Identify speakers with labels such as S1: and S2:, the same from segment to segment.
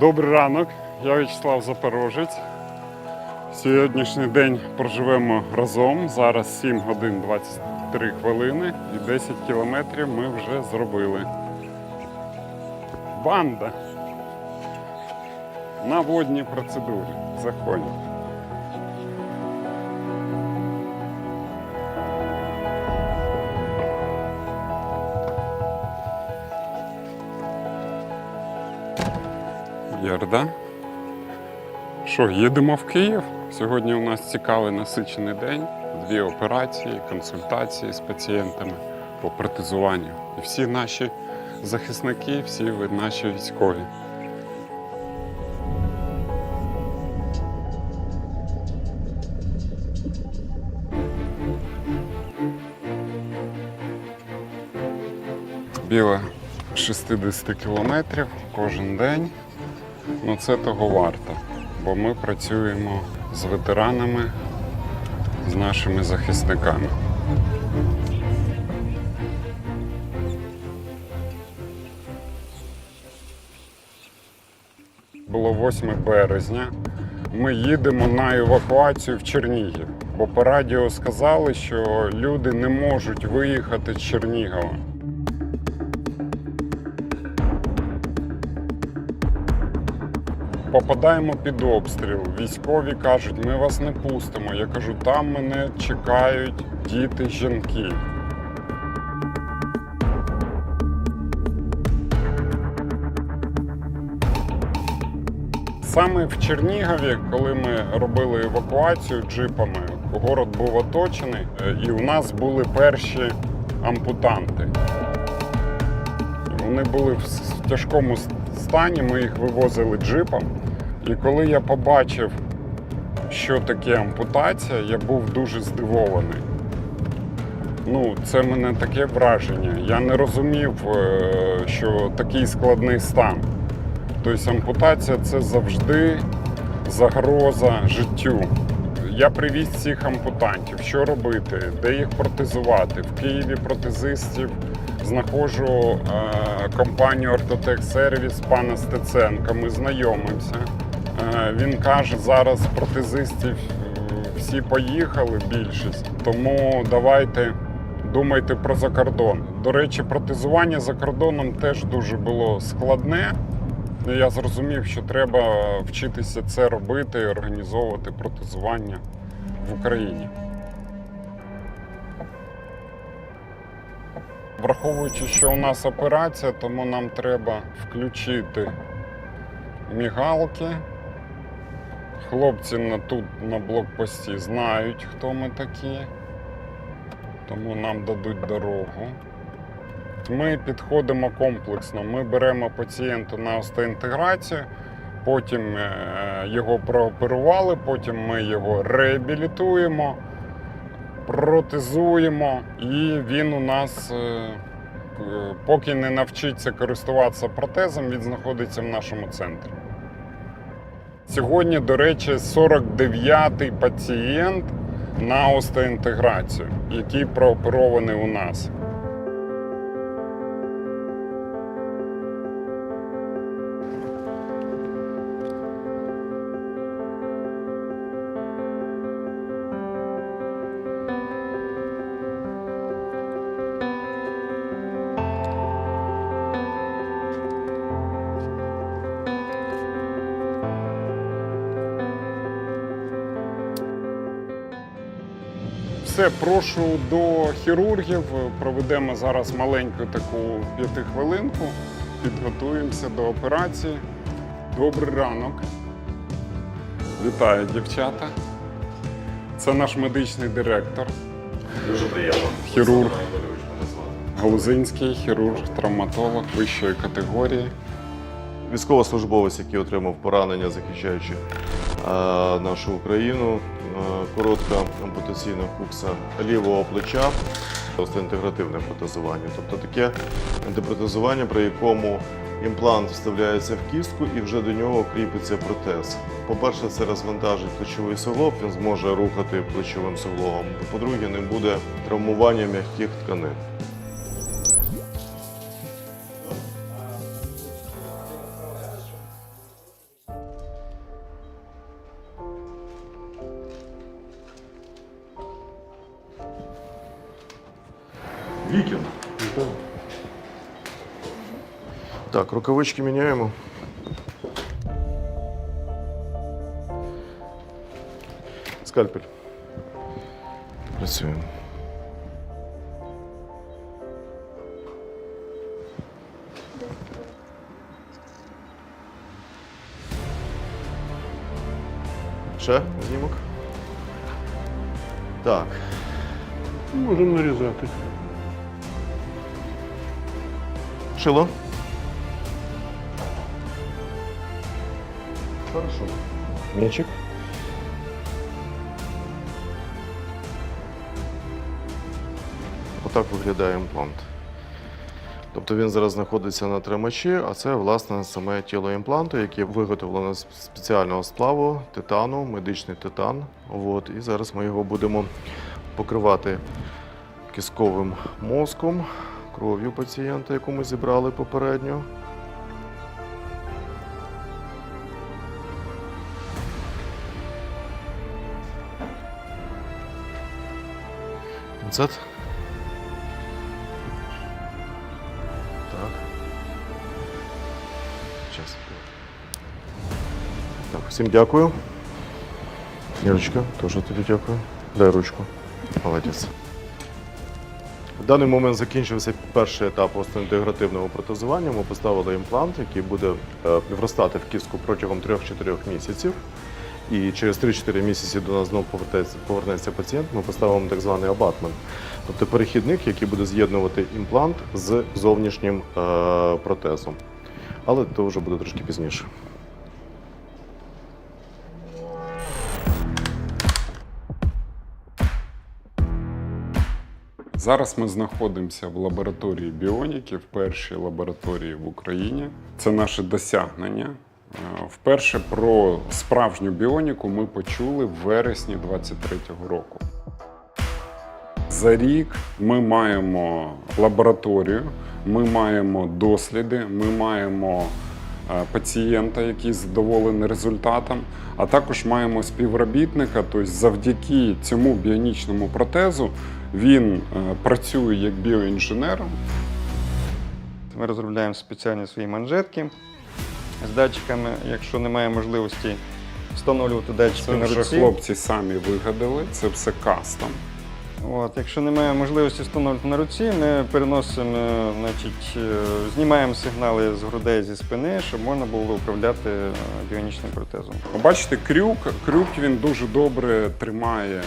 S1: Добрий ранок, я Вячеслав Запорожець. Сьогоднішній день проживемо разом. Зараз 7 годин 23 хвилини і 10 кілометрів ми вже зробили. Банда. На водній процедурі. Заходимо. Ярда. Що, їдемо в Київ? Сьогодні у нас цікавий насичений день. Дві операції, консультації з пацієнтами по протезуванню. І всі наші захисники, всі наші військові. Біля 60 кілометрів кожен день. Ну це того варто, бо ми працюємо з ветеранами, з нашими захисниками. Було 8 березня. Ми їдемо на евакуацію в Чернігів, бо по радіо сказали, що люди не можуть виїхати з Чернігова. Попадаємо під обстріл. Військові кажуть, ми вас не пустимо. Я кажу, там мене чекають діти, жінки. Саме в Чернігові, коли ми робили евакуацію джипами, город був оточений, е, і у нас були перші ампутанти. Вони були в тяжкому с- стані, ми їх вивозили джипом. І коли я побачив, що таке ампутація, я був дуже здивований. Ну, це мене таке враження. Я не розумів, е, що такий складний стан. Тобто ампутація це завжди загроза життю. Я привіз цих ампутантів. Що робити? Де їх протезувати? В Києві протезистів знаходжу е, компанію Ортотек Сервіс пана Стеценка. Ми знайомимося. Е, він каже, зараз протезистів е, всі поїхали, більшість. Тому давайте думайте про закордон. До речі, протезування за кордоном теж дуже було складне. Ну, Я зрозумів, що треба вчитися це робити і організовувати протезування в Україні. Враховуючи, що у нас операція, тому нам треба включити мігалки. Хлопці на тут на блокпості знають, хто ми такі, тому нам дадуть дорогу. Ми підходимо комплексно. Ми беремо пацієнта на остеінтеграцію, потім е, його прооперували, потім ми його реабілітуємо, протезуємо, і він у нас, е, е, поки не навчиться користуватися протезом, він знаходиться в нашому центрі. Сьогодні, до речі, 49-й пацієнт на остеінтеграцію, який прооперований у нас. Прошу до хірургів. Проведемо зараз маленьку таку п'ятихвилинку. Підготуємося до операції. Добрий ранок. Вітаю, дівчата. Це наш медичний директор,
S2: Дуже приємно.
S1: Хірург. Галузинський хірург, травматолог вищої категорії.
S2: Військовослужбовець, який отримав поранення, захищаючи е, нашу Україну. Е, коротка ампутаційна кукса лівого плеча, інтегративне протезування. Тобто таке антипротезування, при якому імплант вставляється в кістку і вже до нього кріпиться протез. По-перше, це розвантажить плечовий суглоб, він зможе рухати плечовим суглобом. По-друге, не буде травмування м'яких тканин. рукавички міняємо. Скальпель. Працюємо. Ще знімок. Так.
S3: Можемо нарізати.
S2: Шило. Хорошо.
S3: М'ячик.
S2: Отак виглядає імплант. Тобто він зараз знаходиться на тримачі, а це власне саме тіло імпланту, яке виготовлено з спеціального сплаву титану, медичний титан. От, і зараз ми його будемо покривати кістковим мозком, кров'ю пацієнта, яку ми зібрали попередньо. Пінцет. Так. Сейчас. Так, всім дякую. Ірочка, теж тобі дякую. Дай ручку. Молодець. В даний момент закінчився перший етап остеоінтегративного протезування. Ми поставили імплант, який буде е, вростати в кістку протягом 3-4 місяців. І через 3-4 місяці до нас знову повернеться, повернеться пацієнт. Ми поставимо так званий абатмент. Тобто перехідник, який буде з'єднувати імплант з зовнішнім е, протезом. Але це вже буде трошки пізніше.
S1: Зараз ми знаходимося в лабораторії біоніки, в першій лабораторії в Україні. Це наше досягнення. Е, Вперше про справжню біоніку ми почули в вересні 23-го року. За рік ми маємо лабораторію, ми маємо досліди, ми маємо е, пацієнта, який задоволений результатом, а також маємо співробітника. Тобто, завдяки цьому біонічному протезу він е, працює як біоінженером.
S4: Ми розробляємо спеціальні свої манжетки з датчиками. Якщо немає можливості встановлювати датчики
S1: Це
S4: на
S1: вже хлопці самі вигадали, це все кастом.
S4: От, якщо немає можливості встановлювати на руці, ми переносимо, е, значить, е, знімаємо сигнали з грудей зі спини, щоб можна було управляти е, біонічним протезом.
S1: Побачите, крюк, крюк він дуже добре тримає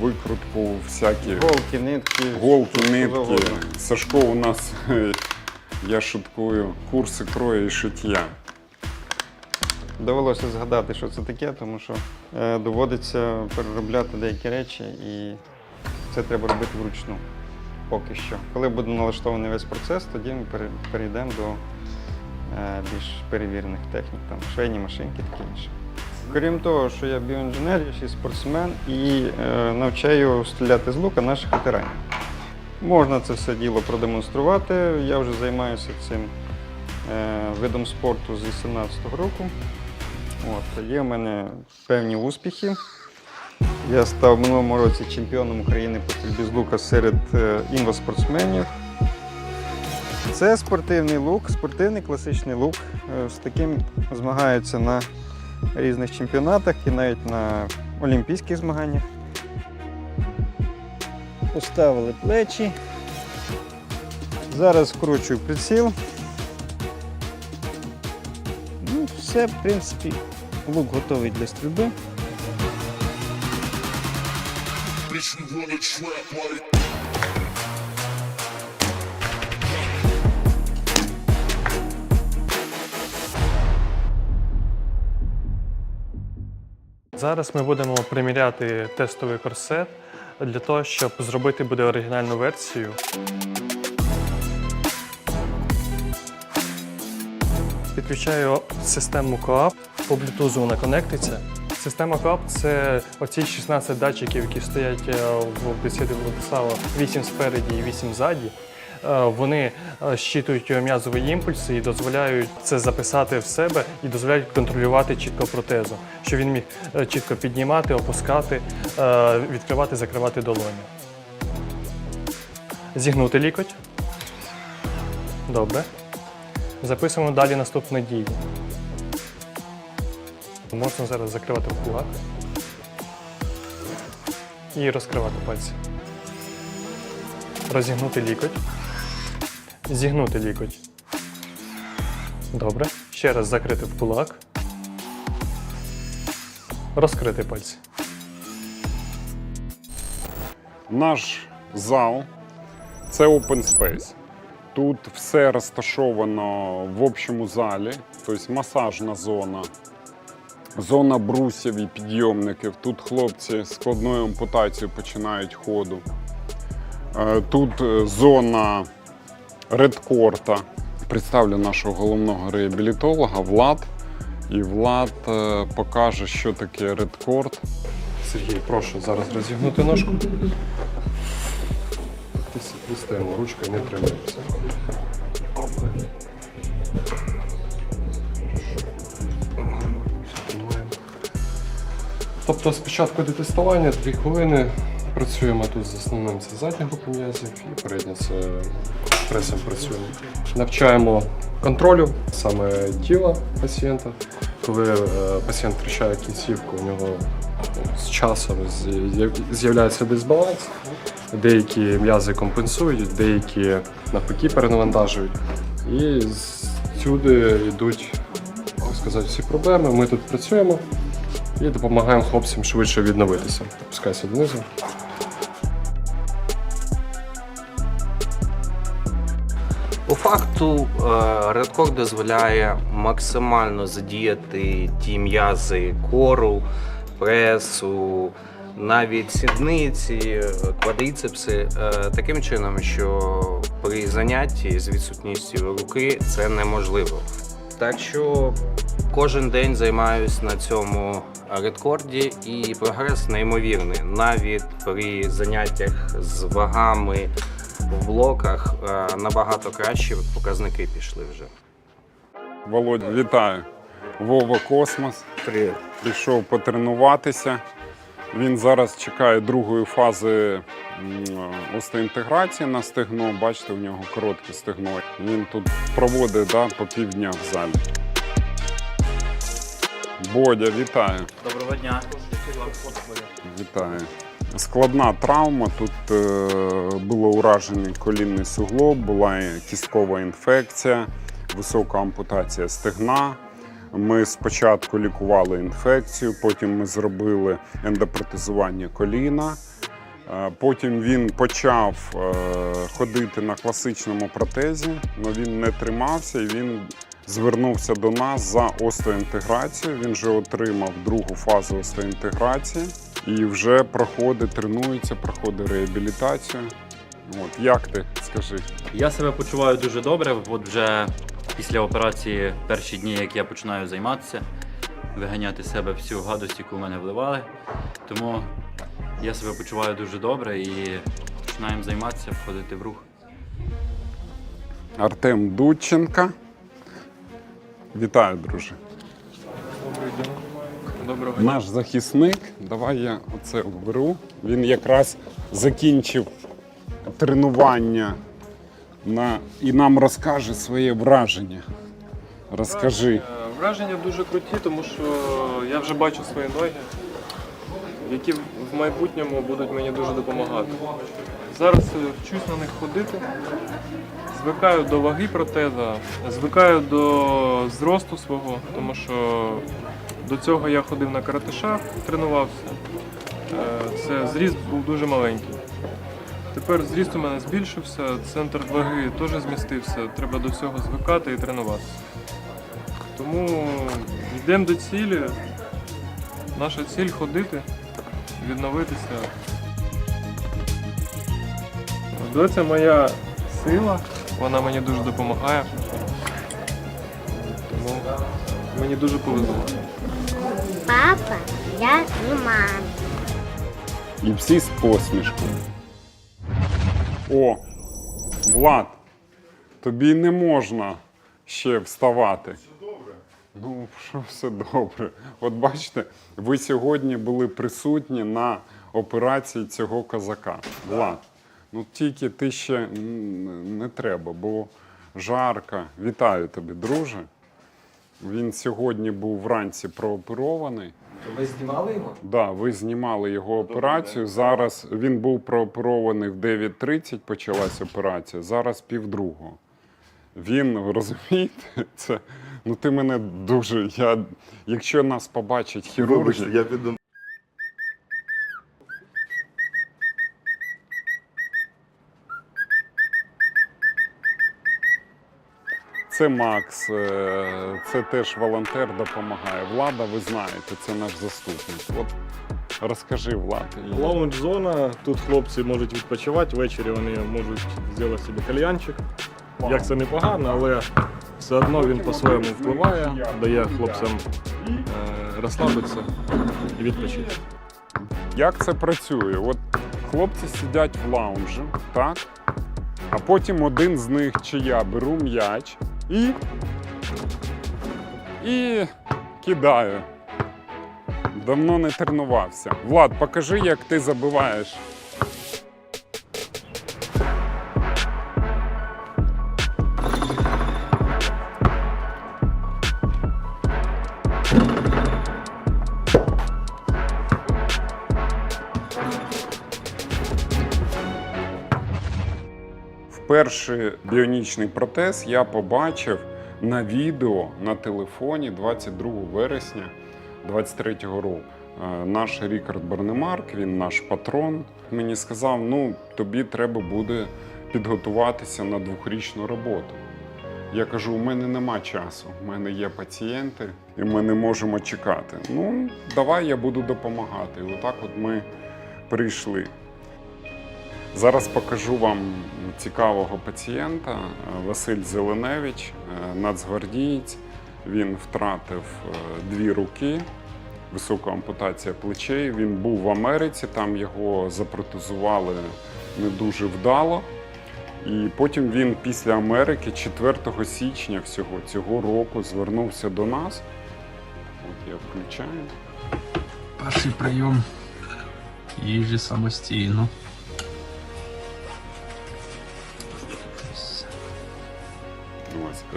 S1: викрутку, всякі
S4: Голки, нитки,
S1: голки, нитки. Сашко у нас, я шуткую, курси крою і шиття.
S4: Довелося згадати, що це таке, тому що е, доводиться переробляти деякі речі, і це треба робити вручну. Поки що. Коли буде налаштований весь процес, тоді ми перейдемо до е, більш перевірених технік, там швейні машинки таке інше. Крім того, що я біоінженер, я ще спортсмен і е, навчаю стріляти з лука наших ветеранів. Можна це все діло продемонструвати. Я вже займаюся цим видом спорту з 2018 року. От, є в мене певні успіхи. Я став минулому році чемпіоном України по стрільбі з лука серед е, інваспортсменів. Це спортивний лук, спортивний класичний лук. Е, З таким змагаються на різних чемпіонатах і навіть на олімпійських змаганнях. Поставили плечі. Зараз вкручую приціл. Ну, все, в принципі, лук готовий для стрільби.
S3: Зараз ми будемо приміряти тестовий корсет для того, щоб зробити буде оригінальну версію. Підключаю систему КОАП, по Bluetooth вона конектиться. Система КОАП це оці 16 датчиків, які стоять е, в бесіді Владислава, 8 спереді і 8 ззаді. Е, Вони е, щитують м'язові імпульси і дозволяють це записати в себе і дозволяють контролювати чітко протезу, щоб він міг чітко піднімати, опускати, відкривати, закривати долоні.
S5: Зігнути лікоть. Добре. Записуємо далі наступні дії. Можна зараз закривати в кулак і розкривати пальці. Розігнути лікоть. Зігнути лікоть. Добре. Ще раз закрити в кулак. Розкрити пальці.
S1: Наш зал це open space. Тут все розташовано в общому залі, тобто масажна зона, зона брусів і підйомників. Тут хлопці складною ампутацією починають ходу. Е, Тут е, зона редкорта. Представлю нашого головного реабілітолога Влад. І Влад е, покаже, що таке редкорт.
S5: Сергій, прошу зараз розігнути ножку. Дістаємо ручкою, не тримаємося. Тобто спочатку до тестування 2 хвилини. Працюємо тут з основним це задня група і передня це пресом працюємо. Навчаємо контролю саме тіла пацієнта. Коли е, пацієнт втрачає кінцівку, у нього з часом з'являється дисбаланс. Деякі м'язи компенсують, деякі навпаки перенавантажують. І сюди йдуть так сказати, всі проблеми. Ми тут працюємо і допомагаємо хлопцям швидше відновитися. Опускайся донизу.
S6: По факту редкор дозволяє максимально задіяти ті м'язи кору, пресу, навіть сідниці, квадріцепси е, таким чином, що при занятті з відсутністю руки це неможливо. Так що кожен день займаюсь на цьому редкорді і прогрес неймовірний. Навіть при заняттях з вагами в блоках е, набагато кращі показники пішли вже.
S1: Володя, вітаю. Вова Космос.
S6: Привіт.
S1: Прийшов потренуватися. Він зараз чекає другої фази остеінтеграції на стегно. Бачите, у нього коротке стегно. Він тут проводить да, по півдня в залі. Бодя, вітаю.
S7: Доброго дня.
S1: Вітаю. Складна травма. Тут е, було уражений колінний суглоб, була кісткова інфекція, висока ампутація стегна. Ми спочатку лікували інфекцію, потім ми зробили ендопротезування коліна. Е, Потім він почав е, ходити на класичному протезі, але він не тримався і він звернувся до нас за остеоінтеграцію. Він вже отримав другу фазу остеоінтеграції і вже проходить, тренується, проходить реабілітацію. От, як ти скажи?
S7: Я себе почуваю дуже добре. От вже після операції перші дні, як я починаю займатися, виганяти з себе всю гадость, яку в мене вливали. Тому я себе почуваю дуже добре і починаємо займатися, входити в рух.
S1: Артем Дудченка. Вітаю, друже.
S5: Добрий день. Доброго дня.
S1: Наш захисник, давай я оце оберу. Він якраз закінчив тренування на... і нам розкаже своє враження. Розкажи.
S5: Е, Враження дуже круті, тому що я вже бачу свої ноги, які в майбутньому будуть мені дуже допомагати. Зараз е, вчусь на них ходити, звикаю до ваги протеза, звикаю до зросту свого, тому що до цього я ходив на каратиша, тренувався. Е, Це зріст був дуже маленький. Тепер зріст у мене збільшився, центр ваги теж змістився. Треба до всього звикати і тренуватися. Тому йдемо до цілі. Наша ціль ходити, відновитися. Це моя сила, вона мені дуже допомагає. Тому мені дуже повезло.
S8: Папа, я не мама.
S1: І всі з посмішкою. О, Влад, тобі не можна ще вставати. Ну, що все добре. От бачите, ви сьогодні були присутні на операції цього козака. Влад, Ну тільки ти ще не треба, бо жарко. Вітаю тебе, друже. Він сьогодні був вранці прооперований.
S6: Ви знімали його?
S1: Да, ви знімали його операцію. Зараз він був прооперований в 9.30, почалась операція. Зараз півдругого. Він, розумієте, це. Ну ти мене дуже. Я, якщо нас побачать хірурги,
S2: Вибачте, я піду.
S1: Це Макс, е, це теж волонтер допомагає. Влада, ви знаєте, це наш заступник. От розкажи, Влад. і-
S9: Лаунж-зона. Тут хлопці можуть відпочивати, ввечері вони можуть зробити собі кальянчик. Як це непогано, але все одно він по-своєму впливає, дає хлопцям е, розслабитися і відпочити.
S1: Як це працює? От хлопці сидять в лаунжі, так? А потім один з них чи я беру м'яч і. і кидаю. Давно не тренувався. Влад, покажи, як ти забиваєш. Перший біонічний протез я побачив на відео на телефоні 22 вересня 23-го року. Е, Наш Рікард Барнемарк, він наш патрон. Мені сказав: ну тобі треба буде підготуватися на двохрічну роботу. Я кажу: у мене нема часу, у мене є пацієнти, і ми не можемо чекати. Ну, давай я буду допомагати. І отак от ми прийшли. Зараз покажу вам цікавого пацієнта Василь Зеленевич, е, нацгвардієць. Він втратив е, дві руки, висока ампутація плечей. Він був в Америці, там його запротезували не дуже вдало. І потім він після Америки 4 січня всього цього року звернувся до нас. От я включаю.
S10: Перший прийом їжі самостійно.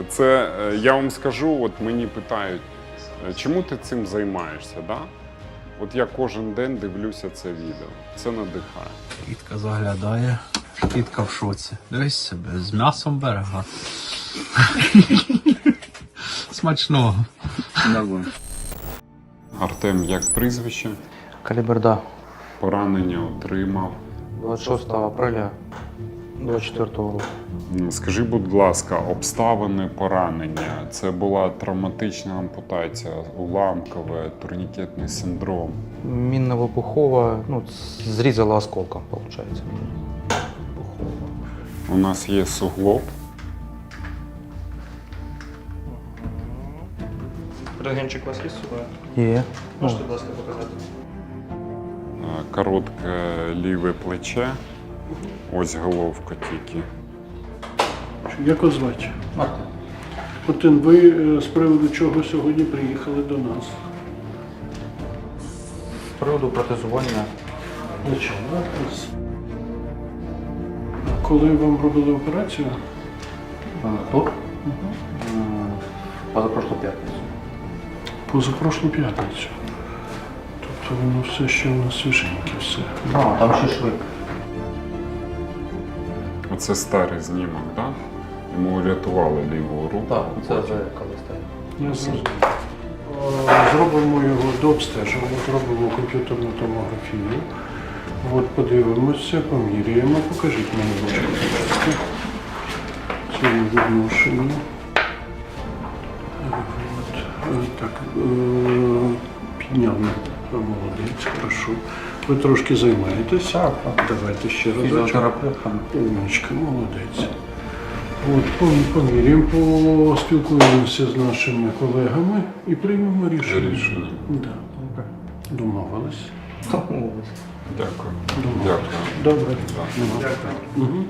S1: Це е, я вам скажу, от мені питають, е, чому ти цим займаєшся? Да? От я кожен день дивлюся це відео. Це надихає.
S10: Кітка заглядає, кітка в шоці. Дивись себе, з м'ясом берега. Смачного.
S1: Артем, як прізвище,
S8: Каліберда
S1: поранення отримав.
S8: 26 апреля 24 року.
S1: Скажи, будь ласка, обставини поранення. Це була травматична ампутація, уламкове, турнікетний синдром.
S8: Мінно-вибухова, ну, зрізала осколком, виходить.
S1: У нас є суглоб.
S3: Рентгенчик у вас є з собою?
S8: Є.
S3: Можете, будь ласка, показати?
S1: е, коротке ліве плече. Ось головка тільки.
S11: Як вас звати? Мартин, ви е, з приводу чого сьогодні приїхали до нас?
S8: З приводу протезування
S11: Плеча? Коли вам робили операцію?
S8: е, тут позапрошлу п'ятницю.
S11: Позапрошлу п'ятницю. Тобто воно все ще у нас свіженьке все.
S8: А, там ще шви.
S1: Оце старий знімок, так? Йому рятували ліву руку.
S8: Так, це вже коли стає.
S11: Я. Е, Зробимо його дообстежимо, зробимо комп'ютерну томографію. От подивимося, поміряємо. Покажіть мені, будь ласка, це відношення. Е, так, е, підняв. Молодець, хорошо. Ви трошки займаєтесь? Так, Давайте ще разочок.
S8: Фізіотерапевтом.
S11: Умничка, молодець. От, пом- поміряємо, поспілкуємося з нашими колегами і приймемо рішення.
S1: Рішення.
S11: Да. Домовились.
S1: Дякую.
S11: Домовились.
S1: Дякую.
S11: Добре.
S1: Дякую.
S11: Угу.